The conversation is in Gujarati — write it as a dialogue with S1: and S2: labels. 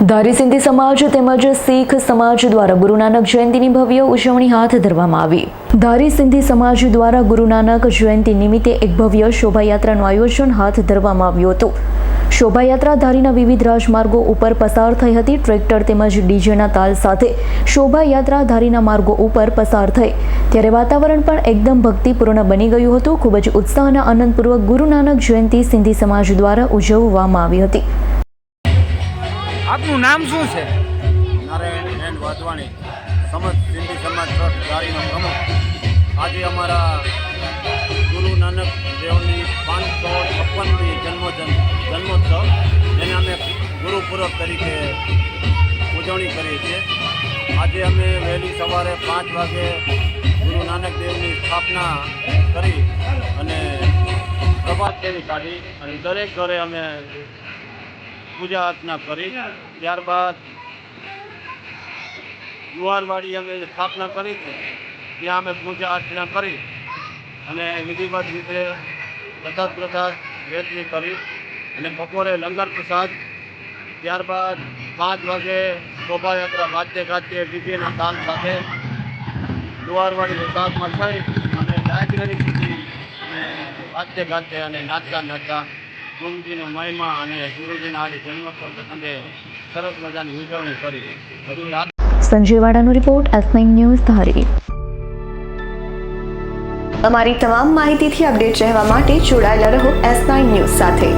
S1: ધારી સિંધી સમાજ તેમજ શીખ સમાજ દ્વારા ગુરુ નાનક જયંતિની ભવ્ય ઉજવણી હાથ ધરવામાં આવી. ધારી સિંધી સમાજ દ્વારા ગુરુ નાનક જયંતિ નિમિત્તે એક ભવ્ય શોભાયાત્રાનું આયોજન હાથ ધરવામાં આવ્યું હતું. શોભાયાત્રા ધારીના વિવિધ રાજમાર્ગો ઉપર પસાર થઈ હતી. ટ્રેક્ટર તેમજ ડીજેના તાલ સાથે શોભાયાત્રા ધારીના માર્ગો ઉપર પસાર થઈ. ત્યારે વાતાવરણ પણ એકદમ ભક્તિપૂર્ણ બની ગયું હતું. ખૂબ જ ઉત્સાહ અને આનંદપૂર્વક ગુરુ નાનક જયંતિ સિંધી સમાજ દ્વારા ઉજવવામાં આવી હતી.
S2: આપનું નામ શું છે?
S3: નારાયણ એન વાધવાણી, સમજ, સિંધી સમાજ ટ્રસ્ટ, ગાડીનો પ્રમુખ. આજે અમારા ગુરુ નાનક દેવની પાંચસો છપ્પનમી જન્મોજન, જન્મોત્સવ, જેને અમે ગુરુપૂર્વક તરીકે ઉજવણી કરીએ છીએ. આજે અમે વહેલી સવારે પાંચ વાગે ગુરુ નાનક દેવની સ્થાપના કરી અને પ્રભાત ફેરી કાઢી અને દરેક ઘરે અમે પૂજા અર્ચના કરી. ત્યારબાદ જુવારવાડી અમે સ્થાપના કરી હતી. ત્યાં અમે પૂજા અર્ચના કરી અને વિધિવત રીતે પ્રસાદ પ્રસાદ વહેંચણી કરી અને બપોરે લંગર પ્રસાદ, ત્યારબાદ પાંચ વાગે શોભાયાત્રા વાદ્ય ગાંચે વિધિના તાલ સાથે જુવારવાડી વિભાગમાં થઈ અને લાઇબ્રેરી સુધી અને વાદ્ય ગાજ્ય અને નાચતા નાચતા ગુરુજીનો મહિમા અને ગુરુજીના આજે જન્મોત્સવ પ્રસંગે સરસ મજાની ઉજવણી કરી. સંજયવાડાનો
S1: સંજય વાડાનો રિપોર્ટ એસ ન્યૂઝ ધારી.
S4: અમારી તમામ માહિતીથી અપડેટ રહેવા માટે જોડાયેલા રહો એસ નાઇન ન્યૂઝ સાથે.